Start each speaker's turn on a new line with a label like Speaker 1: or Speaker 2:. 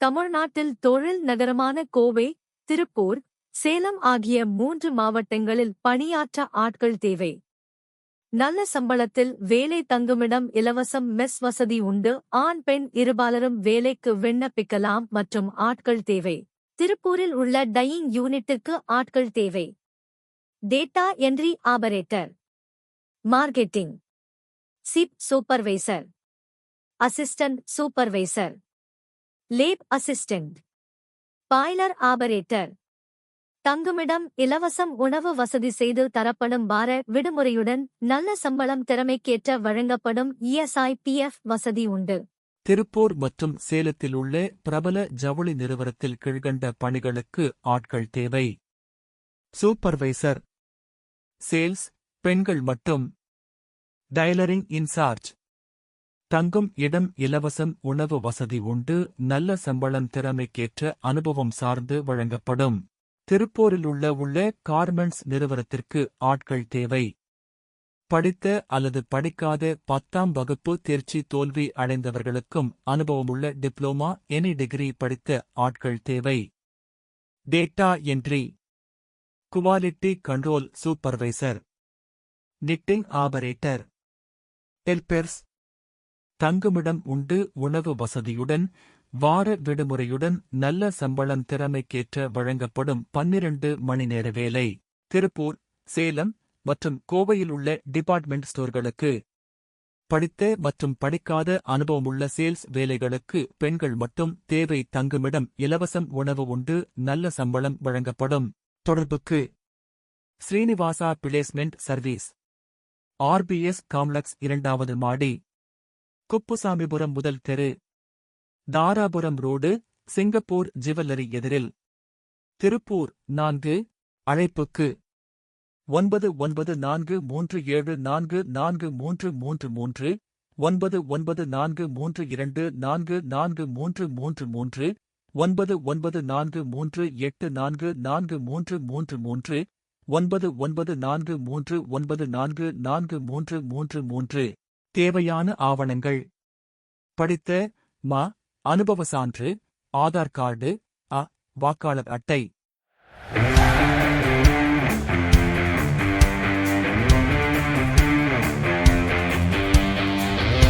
Speaker 1: தமிழ்நாட்டில் தொழில் நகரமான கோவை திருப்பூர் சேலம் ஆகிய மூன்று மாவட்டங்களில் பணியாற்ற ஆட்கள் தேவை. நல்ல சம்பளத்தில் வேலை தங்குமிடம் இலவசம் மெஸ் வசதி உண்டு. ஆண் பெண் இருபாலரும் வேலைக்கு விண்ணப்பிக்கலாம் மற்றும் ஆட்கள் தேவை. திருப்பூரில் உள்ள டையிங் யூனிட்டுக்கு ஆட்கள் தேவை. Data entry operator. Marketing. Chief supervisor. Assistant supervisor. Lab assistant boiler operator தங்குமிடம் இலவசம் உணவு வசதி செய்து தரப்படும் வார விடுமுறையுடன் நல்ல சம்பளம் திறமைக்கேற்ற வழங்கப்படும் இஎஸ்ஐ பிஎஃப் வசதி உண்டு.
Speaker 2: திருப்பூர் மற்றும் சேலத்தில் உள்ள பிரபல ஜவுளி நிறுவனத்தில் கீழ்கண்ட பணிகளுக்கு ஆட்கள் தேவை. சூப்பர்வைசர் சேல்ஸ் பெண்கள் மட்டும். டைலரிங் இன்சார்ஜ் தங்கும் இடம் இலவசம் உணவு வசதி உண்டு நல்ல சம்பளம் திறமைக்கேற்ற அனுபவம் சார்ந்து வழங்கப்படும். திருப்பூரில் உள்ள உள்ள கார்மெண்ட்ஸ் நிறுவனத்திற்கு ஆட்கள் தேவை. படித்த அல்லது படிக்காத பத்தாம் வகுப்பு தேர்ச்சி தோல்வி அடைந்தவர்களுக்கும் அனுபவமுள்ள டிப்ளோமா எனி டிகிரி படித்த ஆட்கள் தேவை. Data entry quality control supervisor knitting operator helpers தங்குமிடம் உண்டு உணவு வசதியுடன் வார விடுமுறையுடன் நல்ல சம்பளம் திறமைக்கேற்ற வழங்கப்படும் பன்னிரண்டு மணி நேர வேலை. திருப்பூர் சேலம் மற்றும் கோவையில் உள்ள டிபார்ட்மெண்ட் ஸ்டோர்களுக்கு. படித்த மற்றும் படிக்காத அனுபவமுள்ள சேல்ஸ் வேலைகளுக்கு பெண்கள் மட்டும் தேவை. தங்குமிடம் இலவசம் உணவு உண்டு நல்ல சம்பளம் வழங்கப்படும். தொடர்புக்கு. Srinivasa placement service. RPS complex இரண்டாவது மாடி. குப்புசாமிபுரம் முதல் தெரு. தாராபுரம் ரோடு சிங்கப்பூர் ஜுவல்லரி எதிரில். திருப்பூர் நான்கு அழைப்புக்கு. ஒன்பது ஒன்பது நான்கு மூன்று ஏழு நான்கு நான்கு மூன்று மூன்று மூன்று. ஒன்பது ஒன்பது நான்கு மூன்று இரண்டு நான்கு நான்கு மூன்று மூன்று மூன்று. ஒன்பது ஒன்பது நான்கு மூன்று எட்டு நான்கு நான்கு மூன்று மூன்று மூன்று. ஒன்பது ஒன்பது நான்கு மூன்று ஒன்பது நான்கு நான்கு மூன்று மூன்று மூன்று. தேவையான ஆவணங்கள். படித்த மா அனுபவ சான்று ஆதார் கார்டு அ வாக்காளர் அட்டை.